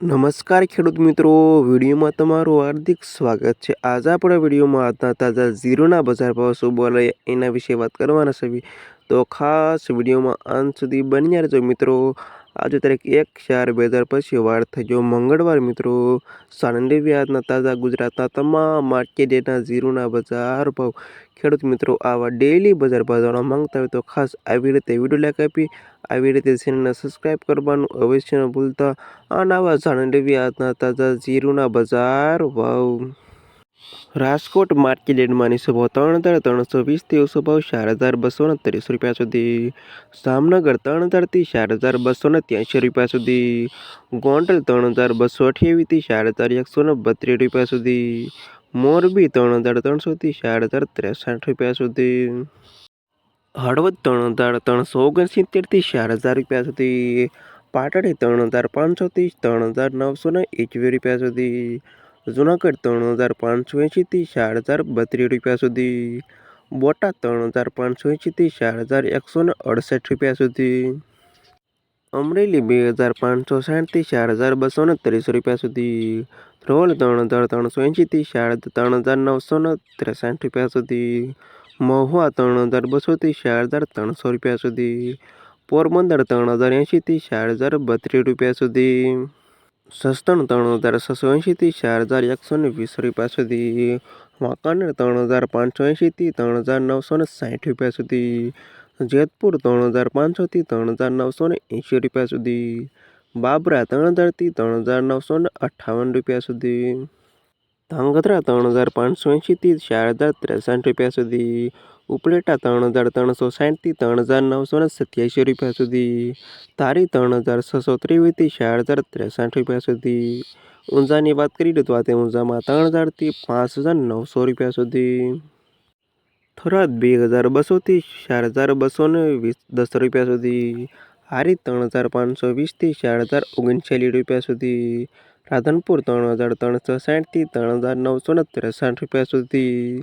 નમસ્કાર ખેડૂત મિત્રો, વિડીયોમાં તમારું હાર્દિક સ્વાગત છે. આજ આપણે વિડીયોમાં આજના તાજા ઝીરોના બજાર ભાવ શું બોલે એના વિશે વાત કરવાના છે. તો ખાસ વિડીયોમાં અંત સુધી બન્યા રહેજો મિત્રો. આજે તારીખ એક ચાર બે હજાર પછી વાર થઈ ગયો મંગળવાર મિત્રો સાણંદેવી વ્યાજના તાજા ગુજરાતના તમામ માર્કેટના ઝીરોના બજાર ભાવ. ખેડૂત મિત્રો, આવા ડેલી બજાર ભાવ જાણવા માંગતા હોય તો ખાસ આવી રીતે વીડિયો લાઈક આપી, આવી રીતે ચેનલને સબસ્ક્રાઈબ કરવાનું અવશ્ય ન ભૂલતા. અને આવા જાણેવી વ્યાજના તાજા ઝીરોના બજાર ભાવ. રાજકોટ માર્કેટ યાર્ડમાંની સભા ત્રણ હજાર ત્રણસો વીસથી ઓછો ભાવ ચાર હજાર બસો ત્રીસ રૂપિયા સુધી. જામનગર ત્રણ હજારથી ચાર હજાર બસો ને ત્યાંસી રૂપિયા સુધી. ગોંડલ ત્રણ હજાર બસો અઠ્યાવીસથી ચાર હજાર એકસો ને બત્રીસ રૂપિયા સુધી. મોરબી ત્રણ હજાર ત્રણસોથી ચાર હજાર ત્રેસઠ રૂપિયા સુધી. હળવદ ત્રણ હજાર ત્રણસો ઓગણસિત્તેરથી ચાર હજાર રૂપિયા સુધી. પાટડી ત્રણ હજાર પાંચસોથી ત્રણ હજાર નવસો એકવીસ રૂપિયા સુધી. જુનાગઢ ત્રણ હજાર પાંચસો એંશીથી ચાર હજાર બત્રીસ રૂપિયા સુધી. બોટાદ ત્રણ હજાર પાંચસો એંશીથી ચાર હજાર એકસો ને અડસઠ રૂપિયા સુધી. અમરેલી બે હજાર પાંચસો સાઠથી ચાર હજાર બસો ને ત્રીસ રૂપિયા સુધી. ધ્રોલ ત્રણ હજાર ત્રણસો એંશીથી ચાર ત્રણ હજાર નવસો ને ત્રેસઠ રૂપિયા સુધી. મહુવા ત્રણ હજાર બસોથી ચાર હજાર ત્રણસો રૂપિયા સુધી. પોરબંદર ત્રણ હજાર એંશીથી ચાર હજાર બત્રીસ રૂપિયા સુધી. સસ્તણ ત્રણ હજાર છસો એંશીથી ચાર હજાર એકસો ને વીસ રૂપિયા સુધી. વાંકાનેર ત્રણ હજાર પાંચસો એંશીથી ત્રણ હજાર નવસો ને સાઠ રૂપિયા સુધી. જેતપુર ત્રણ હજાર પાંચસોથી ત્રણ હજાર નવસો ને એંશી રૂપિયા સુધી. બાબરા ત્રણ હજારથી ત્રણ હજાર નવસો ને અઠ્ઠાવન રૂપિયા સુધી. ધાંગધ્રા ત્રણ હજાર પાંચસો એંશીથી ચાર હજાર ત્રેસઠ રૂપિયા સુધી. ઉપલેટા ત્રણ હજાર ત્રણસો સાઠથી ત્રણ હજાર નવસો ને સત્યાસી રૂપિયા સુધી. તારી ત્રણ હજાર છસો ત્રેવીસથી ચાર હજાર ત્રેસઠ રૂપિયા સુધી. ઊંઝાની વાત કરી તો આ ઊંઝામાં ત્રણ હજારથી પાંચ હજાર નવસો રૂપિયા સુધી. થરાદ બે હજાર બસોથી ચાર હજાર બસો ને વીસ દસ રૂપિયા સુધી. હારી ત્રણ હજાર પાંચસો વીસથી ચાર હજાર ઓગણચાલીસ રૂપિયા સુધી. રાધનપુર ત્રણ હજાર ત્રણસો સાઠથી ત્રણ હજાર નવસો ને ત્રેસઠ રૂપિયા સુધી.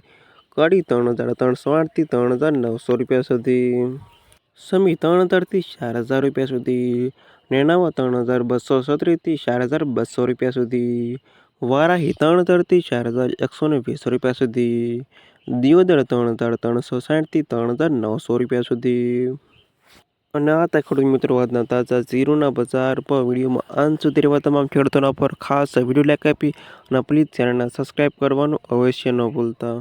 કડી ત્રણ હજાર ત્રણસો આઠથી ત્રણ હજાર નવસો રૂપિયા સુધી. સમી ત્રણ હજારથી ચાર હજાર રૂપિયા સુધી. નેનાવા ત્રણ હજાર બસો સત્રીસથી ચાર હજાર બસો રૂપિયા સુધી. વારાહી ત્રણ હજારથી ચાર હજાર એકસો ને વીસ રૂપિયા સુધી. દિયોદર ત્રણ હજાર ત્રણસો સાઠથી ત્રણ હજાર નવસો રૂપિયા સુધી. અને આ હતા ખેડૂત મિત્રો આજના તાજા ઝીરોના બજાર પર વિડીયોમાં. અંત સુધી રહેવા તમામ ખેડૂતોના પર ખાસ વીડિયો લાઈક આપી અને પ્લીઝ ચેનલને સબસ્ક્રાઈબ કરવાનું અવશ્ય ન ભૂલતા.